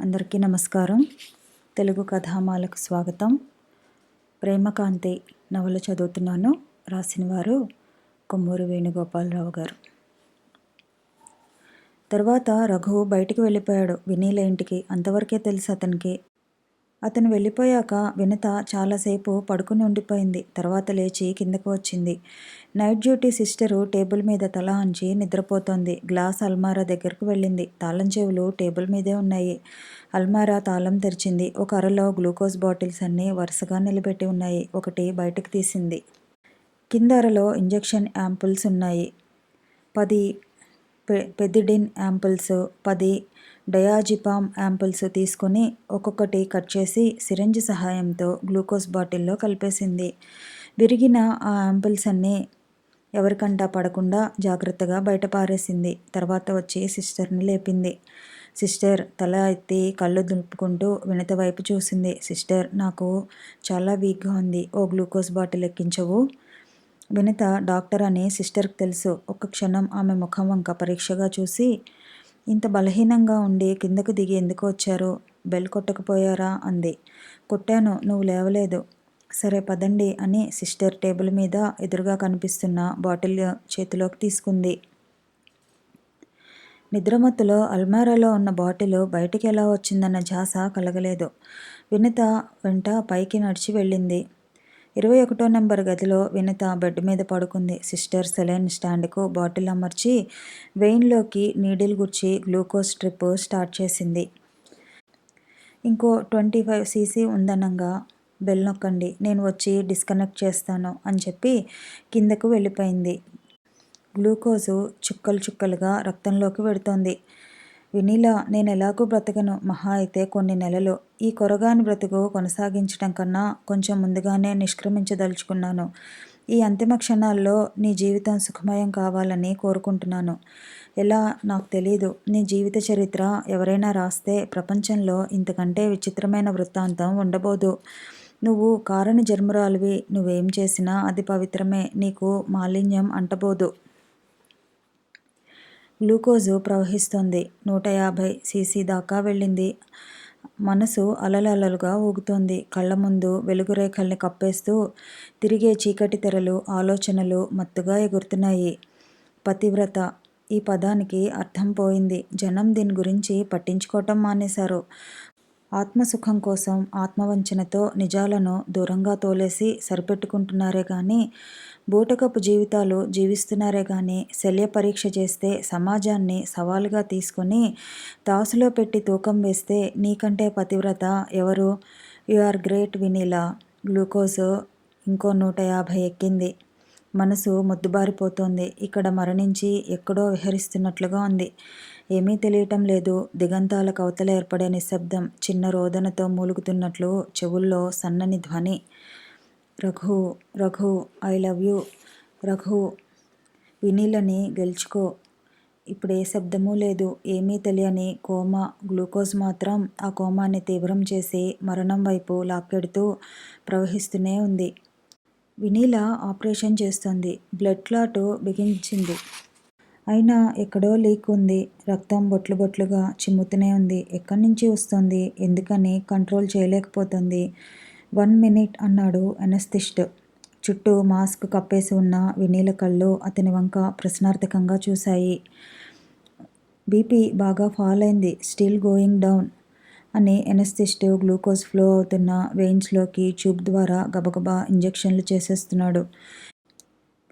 అందరికీ నమస్కారం. తెలుగు కథామాలకు స్వాగతం. ప్రేమకాంతి నవల చదువుతున్నాను. రాసిన వారు కొమ్మూరు వేణుగోపాలరావు గారు. తర్వాత రఘు బయటికి వెళ్ళిపోయాడు. వినీల ఇంటికి. అంతవరకే తెలుసు అతనికి అతను వెళ్ళిపోయాక వినత చాలాసేపు పడుకుని ఉండిపోయింది. తర్వాత లేచి కిందకు వచ్చింది. నైట్ డ్యూటీ సిస్టరు టేబుల్ మీద తల అంచి నిద్రపోతోంది. గ్లాస్ అల్మారా దగ్గరకు వెళ్ళింది. తాళం చెవులు టేబుల్ మీదే ఉన్నాయి. అల్మారా తాళం తెరిచింది. ఒక అరలో గ్లూకోజ్ బాటిల్స్ అన్నీ వరుసగా నిలబెట్టి ఉన్నాయి. ఒకటి బయటకు తీసింది. కింద అరలో ఇంజెక్షన్ యాంపుల్స్ ఉన్నాయి. పది పె పెదిడిన్ యాంపుల్స్ పది డయాజిపామ్ యాంపిల్స్ తీసుకొని ఒక్కొక్కటి కట్ చేసి సిరంజ్ సహాయంతో గ్లూకోజ్ బాటిల్లో కలిపేసింది. విరిగిన ఆ యాంపిల్స్ అన్నీ ఎవరికంటా పడకుండా జాగ్రత్తగా బయట పారేసింది. తర్వాత వచ్చి సిస్టర్ని లేపింది. సిస్టర్ తల ఎత్తి కళ్ళు దులుపుకుంటూ వినత వైపు చూసింది. సిస్టర్ నాకు చాలా వీక్గా ఉంది. ఓ గ్లూకోజ్ బాటిల్ ఎక్కించవు. వినత డాక్టర్ అని సిస్టర్కి తెలుసు. ఒక్క క్షణం ఆమె ముఖం వంక పరీక్షగా చూసి ఇంత బలహీనంగా ఉండి కిందకు దిగి ఎందుకు వచ్చారు? బెల్ కొట్టకపోయారా? అంది. కొట్టాను నువ్వు లేవలేదు. సరే పదండి అని సిస్టర్ టేబుల్ మీద ఎదురుగా కనిపిస్తున్న బాటిల్ చేతిలోకి తీసుకుంది. నిద్రమత్తులో అల్మారాలో ఉన్న బాటిల్ బయటికి ఎలా వచ్చిందన్న ఝాస కలగలేదు. వినిత వెంట పైకి నడిచి వెళ్ళింది. ఇరవై ఒకటో నెంబర్ గదిలో వినత బెడ్ మీద పడుకుంది. సిస్టర్ సెలైన్ స్టాండ్కు బాటిల్ అమర్చి వెయిన్లోకి నీడిల్ గుచ్చి గ్లూకోజ్ ట్రిప్ స్టార్ట్ చేసింది. ఇంకో ట్వంటీ ఫైవ్ సీసీ ఉందనంగా బెల్ నొక్కండి నేను వచ్చి డిస్కనెక్ట్ చేస్తాను అని చెప్పి కిందకు వెళ్ళిపోయింది. గ్లూకోజు చుక్కలు చుక్కలుగా రక్తంలోకి వెడుతోంది. వినీలా నేను ఎలాగూ బ్రతకను? మహా అయితే కొన్ని నెలలు. ఈ కొరగాని బ్రతుకు కొనసాగించడం కన్నా కొంచెం ముందుగానే నిష్క్రమించదలుచుకున్నాను. ఈ అంతిమ క్షణాల్లో నీ జీవితం సుఖమయం కావాలని కోరుకుంటున్నాను. ఎలా? నాకు తెలీదు. నీ జీవిత చరిత్ర ఎవరైనా రాస్తే ప్రపంచంలో ఇంతకంటే విచిత్రమైన వృత్తాంతం ఉండబోదు. నువ్వు కారణ జన్మరాలివి నువ్వేం చేసినా అది పవిత్రమే. నీకు మాలిన్యం అంటబోదు. గ్లూకోజు ప్రవహిస్తోంది. నూట యాభై సీసీ దాకా వెళ్ళింది. మనసు అలలలలుగా ఊగుతోంది. కళ్ళ ముందు వెలుగురేఖల్ని కప్పేస్తూ తిరిగే చీకటి తెరలు ఆలోచనలు మత్తుగా ఎగురుతున్నాయి. పతివ్రత. ఈ పదానికి అర్థం పోయింది. జనం దీని గురించి పట్టించుకోవటం మానేశారు. ఆత్మసుఖం కోసం ఆత్మవంచనతో నిజాలను దూరంగా తోలేసి సరిపెట్టుకుంటున్నారే కానీ బూటకపు జీవితాలు జీవిస్తున్నారే కానీ శల్య పరీక్ష చేస్తే సమాజాన్ని సవాలుగా తీసుకొని తాసులో పెట్టి తూకం వేస్తే నీకంటే పతివ్రత ఎవరు? You are great Vinila. Glucose ఇంకో నూట యాభై ఎక్కింది. మనసు ముద్దుబారిపోతోంది. ఇక్కడ మరణించి ఎక్కడో విహరిస్తున్నట్లుగా ఉంది. ఏమీ తెలియటం లేదు. దిగంతాల కవతల ఏర్పడే నిశ్శబ్దం చిన్న రోదనతో మూలుగుతున్నట్లు చెవుల్లో సన్నని ధ్వని Raghu Raghu I love you Raghu వినీలని గెలుచుకో. ఇప్పుడు ఏ శబ్దమూ లేదు ఏమీ తెలియని కోమా గ్లూకోజ్ మాత్రం ఆ కోమాన్ని తీవ్రం చేసి మరణం వైపు లాక్కెడుతూ ప్రవహిస్తూనే ఉంది. వినీల ఆపరేషన్ చేస్తుంది. బ్లడ్ క్లాట్ బిగించింది. అయినా ఎక్కడో లీక్ ఉంది. రక్తం బొట్లు బొట్లుగా చిమ్ముతూనే ఉంది. ఎక్కడి నుంచి వస్తుంది? ఎందుకని కంట్రోల్ చేయలేకపోతుంది. వన్ మినిట్ అన్నాడు ఎనస్థిస్ట్ చుట్టూ మాస్క్ కప్పేసి ఉన్న వినీల కళ్ళు అతని వంక ప్రశ్నార్థకంగా చూశాయి. బీపీ బాగా ఫాల్ అయింది స్టిల్ గోయింగ్ డౌన్ అని ఎనస్థిస్ట్ గ్లూకోజ్ ఫ్లో అవుతున్న వెయిన్స్లోకి ట్యూబ్ ద్వారా గబగబా ఇంజెక్షన్లు చేసేస్తున్నాడు.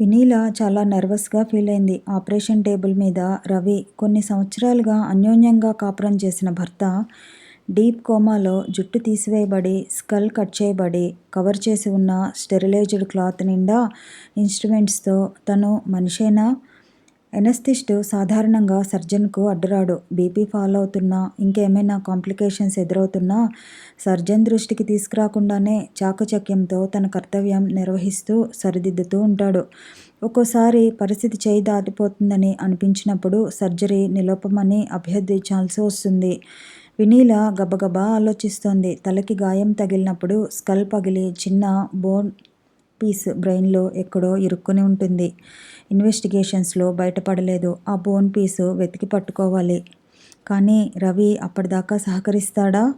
వినీల చాలా నర్వస్గా ఫీల్ అయింది. ఆపరేషన్ టేబుల్ మీద రవి కొన్ని సంవత్సరాలుగా అన్యోన్యంగా కాపురం చేసిన భర్త డీప్ కోమాలో జుట్టు తీసివేయబడి స్కల్ కట్ చేయబడి కవర్ చేసి ఉన్న స్టెరిలైజ్డ్ క్లాత్ నిండా ఇన్స్ట్రుమెంట్స్తో తను మనిషేనా? ఎనస్థిస్ట్ సాధారణంగా సర్జన్కు అడ్డురాడు. బీపీ ఫాలో అవుతున్నా ఇంకేమైనా కాంప్లికేషన్స్ ఎదురవుతున్నా సర్జన్ దృష్టికి తీసుకురాకుండానే చాకచక్యంతో తన కర్తవ్యం నిర్వహిస్తూ సరిదిద్దుతూ ఉంటాడు. ఒక్కోసారి పరిస్థితి చేయి దాటిపోతుందని అనిపించినప్పుడు సర్జరీ నిలోపమని అభ్యర్థించాల్సి వస్తుంది. వినీల గబగబా ఆలోచిస్తోంది. తలకి గాయం తగిలినప్పుడు స్కల్ పగిలి చిన్న బోన్ పీస్ బ్రెయిన్లో ఎక్కడో ఇరుక్కుని ఉంటుంది. ఇన్వెస్టిగేషన్స్లో బయటపడలేదు. ఆ బోన్ పీసు వెతికి పట్టుకోవాలి. కానీ రవి అప్పటిదాకా సహకరిస్తాడా?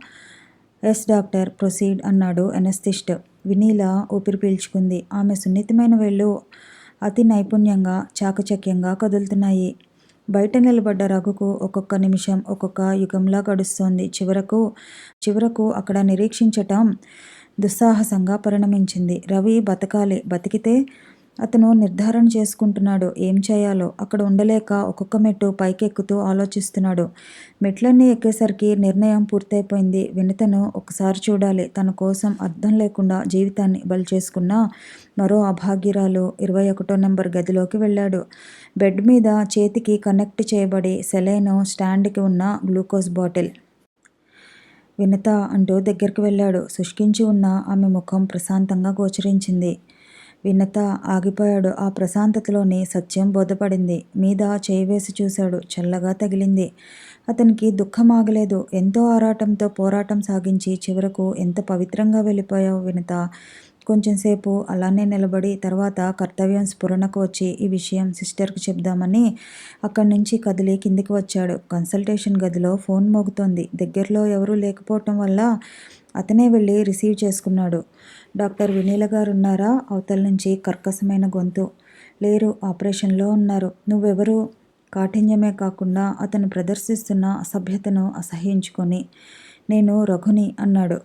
ఎస్ డాక్టర్ ప్రొసీడ్ అన్నాడు ఎనస్థిస్ట్ వినీల ఊపిరి పీల్చుకుంది. ఆమె సున్నితమైన వేళ్ళు అతి నైపుణ్యంగా చాకచక్యంగా కదులుతున్నాయి. బయట నిలబడ్డ రఘుకు ఒక్కొక్క నిమిషం ఒక్కొక్క యుగంలా గడుస్తోంది. చివరకు చివరకు అక్కడ నిరీక్షించటం దుస్సాహసంగా పరిణమించింది. రవి బతకాలి బతికితే అతను నిర్ధారణ చేసుకుంటున్నాడు. ఏం చేయాలో? అక్కడ ఉండలేక ఒక్కొక్క మెట్టు పైకెక్కుతూ ఆలోచిస్తున్నాడు. మెట్లన్నీ ఎక్కేసరికి నిర్ణయం పూర్తయిపోయింది. వినతను ఒకసారి చూడాలి. తన కోసం అర్థం లేకుండా జీవితాన్ని బలి చేసుకున్న మరో అభాగ్యురాలు ఇరవై ఒకటో నెంబర్ గదిలోకి వెళ్ళాడు. బెడ్ మీద చేతికి కనెక్ట్ చేయబడి సెలైను స్టాండ్కి ఉన్న గ్లూకోజ్ బాటిల్. వినత అంటూ దగ్గరికి వెళ్ళాడు. శుష్కించి ఉన్న ఆమె ముఖం ప్రశాంతంగా గోచరించింది. వినత ఆగిపోయాడు. ఆ ప్రశాంతతలోని సత్యం బోధపడింది. మీద చేయివేసి చూశాడు. చల్లగా తగిలింది. అతనికి దుఃఖం ఆగలేదు ఎంతో ఆరాటంతో పోరాటం సాగించి చివరకు ఎంత పవిత్రంగా వెళ్ళిపోయావు వినత? కొంచెంసేపు అలానే నిలబడి తర్వాత కర్తవ్యం స్ఫురణకు వచ్చి ఈ విషయం సిస్టర్కి చెప్దామని అక్కడి నుంచి కదిలి కిందికి వచ్చాడు. కన్సల్టేషన్ గదిలో ఫోన్ మోగుతోంది. దగ్గరలో ఎవరూ లేకపోవటం వల్ల అతనే వెళ్ళి రిసీవ్ చేసుకున్నాడు. డాక్టర్ వినీల గారు ఉన్నారా? అవతల నుంచి కర్కశమైన గొంతు. లేరు ఆపరేషన్లో ఉన్నారు. నువ్వెవరు? కాఠిన్యమే కాకుండా అతను ప్రదర్శిస్తున్న అసభ్యతను అసహ్యించుకొని. నేను రఘుని అన్నాడు.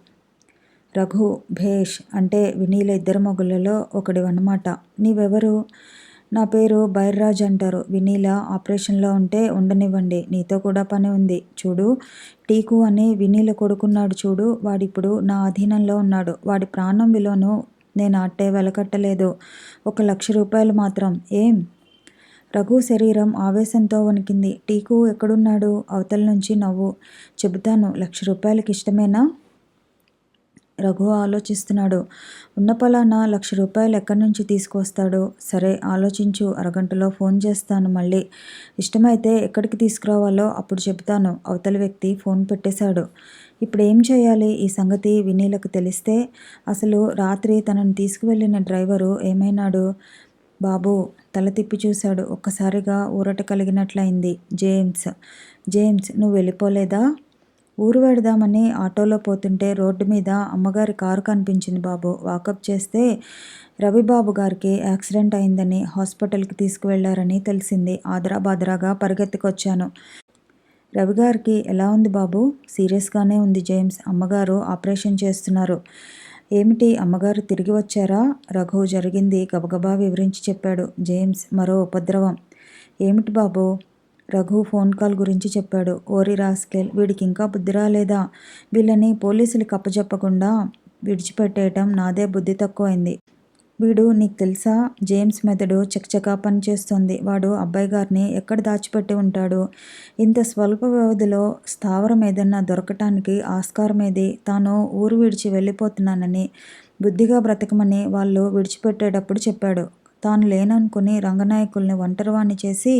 రఘు భేష్ అంటే వినీల ఇద్దరు మొగుళ్ళలో ఒకడు అన్నమాట నీవెవరు? నా పేరు బైర్రాజ్ అంటారు. వినీల ఆపరేషన్లో ఉంటే ఉండనివ్వండి. నీతో కూడా పని ఉంది. చూడు టీకు అని వినీల కొడుకున్నాడు చూడు. వాడిప్పుడు నా అధీనంలో ఉన్నాడు. వాడి ప్రాణం విలువను నేను అట్టే వెలకట్టలేదు. ఒక లక్ష రూపాయలు మాత్రం. ఏం? రఘు శరీరం ఆవేశంతో వణికింది. టీకు ఎక్కడున్నాడు? అవతల నుంచి నవ్వు. చెబుతాను లక్ష రూపాయలకి ఇష్టమేనా రఘు ఆలోచిస్తున్నాడు. ఉన్న పలానా లక్ష రూపాయలు ఎక్కడి నుంచి తీసుకొస్తాడు సరే ఆలోచించు. అరగంటలో ఫోన్ చేస్తాను మళ్ళీ. ఇష్టమైతే ఎక్కడికి తీసుకురావాలో అప్పుడు చెబుతాను అవతల వ్యక్తి ఫోన్ పెట్టేశాడు. ఇప్పుడు ఏం చేయాలి? ఈ సంగతి వినీలకు తెలిస్తే అసలు రాత్రి తనను తీసుకువెళ్ళిన డ్రైవరు ఏమైనాడు? బాబు! తల తిప్పి చూశాడు. ఒక్కసారిగా ఊరట కలిగినట్లయింది జేమ్స్. జేమ్స్ నువ్వు వెళ్ళిపోలేదా? ఊరు వెడదామని ఆటోలో పోతుంటే రోడ్డు మీద అమ్మగారి కారు కనిపించింది బాబు. వాకప్ చేస్తే రవిబాబు గారికి యాక్సిడెంట్ అయిందని హాస్పిటల్కి తీసుకువెళ్ళారని తెలిసింది. ఆదరా బాదరాగా పరిగెత్తుకొచ్చాను. రవి గారికి ఎలా ఉంది బాబు? సీరియస్గానే ఉంది జేమ్స్. అమ్మగారు ఆపరేషన్ చేస్తున్నారు. ఏమిటి? అమ్మగారు తిరిగి వచ్చారా? రఘు జరిగింది గబగబా వివరించి చెప్పాడు జేమ్స్. మరో ఉపద్రవం. ఏమిటి బాబు? రఘు ఫోన్ కాల్ గురించి చెప్పాడు. ఓరి రాస్కెల్ వీడికి ఇంకా బుద్ధి రాలేదా? వీళ్ళని పోలీసులకు అప్పచెప్పకుండా విడిచిపెట్టేయటం నాదే బుద్ధి తక్కువైంది. వీడు నీకు తెలుసా? జేమ్స్ మెదడు చకచకా పనిచేస్తుంది వాడు అబ్బాయి గారిని ఎక్కడ దాచిపెట్టి ఉంటాడు? ఇంత స్వల్ప వ్యవధిలో స్థావరం ఏదన్నా దొరకటానికి ఆస్కారం ఏది? తాను ఊరు విడిచి వెళ్ళిపోతున్నానని బుద్ధిగా బ్రతకమని వాళ్ళు విడిచిపెట్టేటప్పుడు చెప్పాడు. తాను లేననుకుని రంగనాయకుల్ని ఒంటరివాణ్ణి చేసి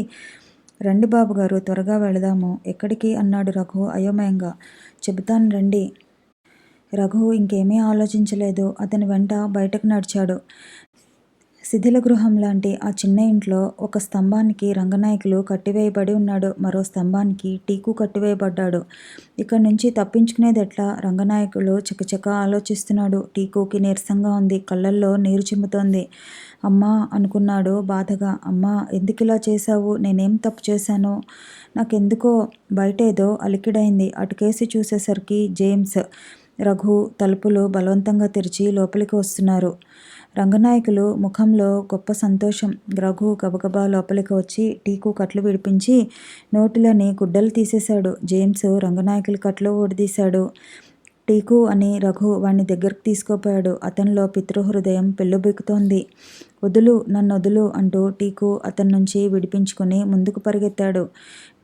రండి బాబు గారు త్వరగా వెళదాము. ఎక్కడికి? అన్నాడు రఘు అయోమయంగా. చెబుతాను రండి. రఘు ఇంకేమీ ఆలోచించలేదు. అతని వెంట బయటకు నడిచాడు. శిథిల గృహం లాంటి ఆ చిన్న ఇంట్లో ఒక స్తంభానికి రంగనాయకులు కట్టివేయబడి ఉన్నాడు. మరో స్తంభానికి టీకు కట్టివేయబడ్డాడు. ఇక్కడ నుంచి తప్పించుకునేది ఎట్లా రంగనాయకులు చకచక ఆలోచిస్తున్నాడు. టీకుకి నీరసంగా ఉంది. కళ్ళల్లో నీరు చిమ్ముతోంది. అమ్మా అనుకున్నాడు బాధగా. అమ్మా ఎందుకు ఇలా చేశావు? నేనేం తప్పు చేశాను? నాకెందుకో బయట ఏదో అలికిడైంది. అటుకేసి చూసేసరికి జేమ్స్ రఘు తలుపులు బలవంతంగా తెరిచి లోపలికి వస్తున్నారు. రంగనాయకులు ముఖంలో గొప్ప సంతోషం. రఘు గబగబా లోపలికి వచ్చి టీకు కట్లు విడిపించి నోటిలోని గుడ్డలు తీసేశాడు. జేమ్స్ రంగనాయకుల కట్లు ఓడిదీశాడు టీకు అని రఘు వాణ్ణి దగ్గరకు తీసుకుపోయాడు. అతనిలో పితృహృదయం పెళ్ళుబెక్కుతోంది వదులు నన్ను వదులు అంటూ టీకు అతని నుంచి విడిపించుకుని ముందుకు పరిగెత్తాడు.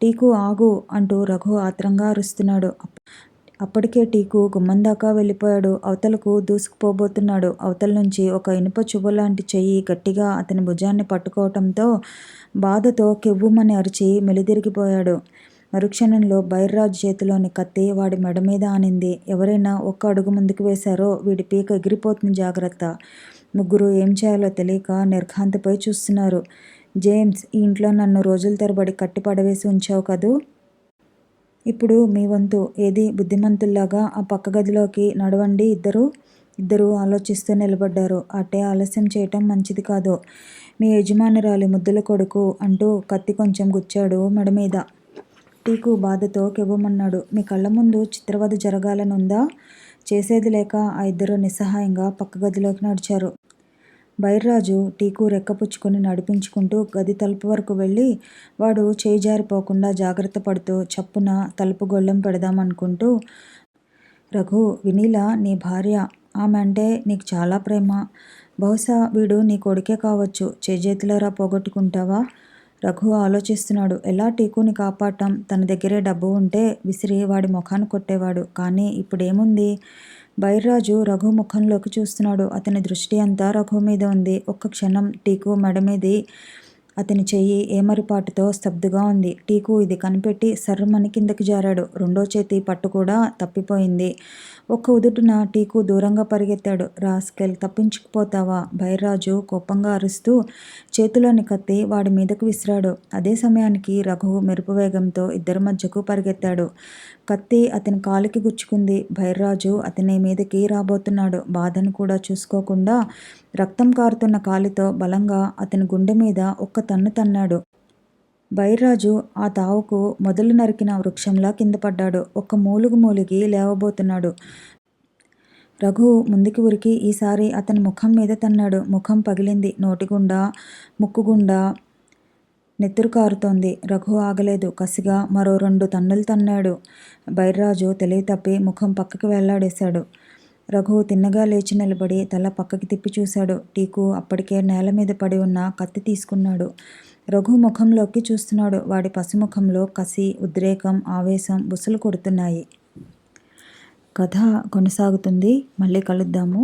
టీకు ఆగు అంటూ రఘు ఆత్రంగా అరుస్తున్నాడు. అప్పటికే టీకు గుమ్మందాకా వెళ్ళిపోయాడు. అవతలకు దూసుకుపోబోతున్నాడు. అవతల నుంచి ఒక ఇనుప చువ్వలాంటి చెయ్యి గట్టిగా అతని భుజాన్ని పట్టుకోవటంతో బాధతో కెవ్వుమని అరిచి మెలిదిరిగిపోయాడు. మరుక్షణంలో బైర్రాజు చేతిలోని కత్తి వాడి మెడ మీద ఆనింది. ఎవరైనా ఒక్క అడుగు ముందుకు వేశారో వీడి పీక ఎగిరిపోతుంది జాగ్రత్త. ముగ్గురు ఏం చేయాలో తెలియక నిర్ఘాంతపై చూస్తున్నారు. జేమ్స్ ఈ ఇంట్లో నన్ను రోజుల తరబడి కట్టి పడవేసి ఉంచావు కదూ? ఇప్పుడు మీ వంతు ఏది బుద్ధిమంతుల్లాగా ఆ పక్క గదిలోకి నడవండి ఇద్దరు? ఇద్దరూ ఆలోచిస్తూ నిలబడ్డారు. అట్టే ఆలస్యం చేయటం మంచిది కాదు. మీ యజమానురాలి ముద్దుల కొడుకు అంటూ కత్తి కొంచెం గుచ్చాడు మెడ మీద. టీకు బాధతో కెవ్వుమన్నాడు. మీ కళ్ళ ముందు చిత్రవధ జరగాలనుందా? చేసేది లేక ఆ ఇద్దరు నిస్సహాయంగా పక్క గదిలోకి నడిచారు. బైర్రాజు టీకు రెక్కపుచ్చుకుని నడిపించుకుంటూ గది తలుపు వరకు వెళ్ళి వాడు చేయి జారిపోకుండా జాగ్రత్త పడుతూ చప్పున తలుపు గొళ్ళెం పెడదామనుకుంటూ రఘు వినీల నీ భార్య. ఆమె అంటే నీకు చాలా ప్రేమ. బహుశా వీడు నీ కొడుకే కావచ్చు. చేజేతులరా పోగొట్టుకుంటావా? రఘు ఆలోచిస్తున్నాడు. ఎలా టీకుని కాపాడటం? తన దగ్గరే డబ్బు ఉంటే విసిరి వాడి ముఖాన్ని కొట్టేవాడు. కానీ ఇప్పుడేముంది? బైర్రాజు రఘు ముఖంలోకి చూస్తున్నాడు. అతని దృష్టి అంతా రఘు మీద ఉంది. ఒక్క క్షణం టీకు మెడ మీది అతని చెయ్యి ఏమరిపాటుతో స్తబ్దుగా ఉంది. టీకు ఇది కనిపెట్టి సర్రమని కిందకి జారాడు. రెండో చేతి పట్టు కూడా తప్పిపోయింది. ఒక్క ఉదుటున టీకు దూరంగా పరిగెత్తాడు. రాస్కెల్ తప్పించుకుపోతావా? భైర్రాజు కోపంగా అరుస్తూ చేతిలోని కత్తి వాడి మీదకు విసిరాడు. అదే సమయానికి రఘు మెరుపు వేగంతో ఇద్దరి మధ్యకు పరిగెత్తాడు. కత్తి అతని కాలికి గుచ్చుకుంది. భైర్రాజు అతని మీదకి రాబోతున్నాడు. బాధను కూడా చూసుకోకుండా రక్తం కారుతున్న కాలితో బలంగా అతని గుండె మీద ఒక్క తన్ను తన్నాడు. బైర్రాజు ఆ తావుకు మొదలు నరికిన వృక్షంలా కింద పడ్డాడు. ఒక్క మూలుగు మూలిగి లేవబోతున్నాడు. రఘు ముందుకి ఉరికి ఈసారి అతని ముఖం మీద తన్నాడు. ముఖం పగిలింది. నోటిగుండా ముక్కుగుండా నెత్తురు కారుతోంది రఘు ఆగలేదు. కసిగా మరో రెండు తన్నులు తన్నాడు. బైర్రాజు తెలివి తప్పి ముఖం పక్కకి వెళ్ళాడేశాడు. రఘు తిన్నగా లేచి నిలబడి తల పక్కకి తిప్పి చూశాడు. టీకు అప్పటికే నేల మీద పడి ఉన్న కత్తి తీసుకున్నాడు. రఘు ముఖంలోకి చూస్తున్నాడు. వాడి పసిముఖంలో కసి ఉద్రేకం ఆవేశం బుసలు కొడుతున్నాయి. కథ కొనసాగుతుంది. మళ్ళీ కలుద్దాము.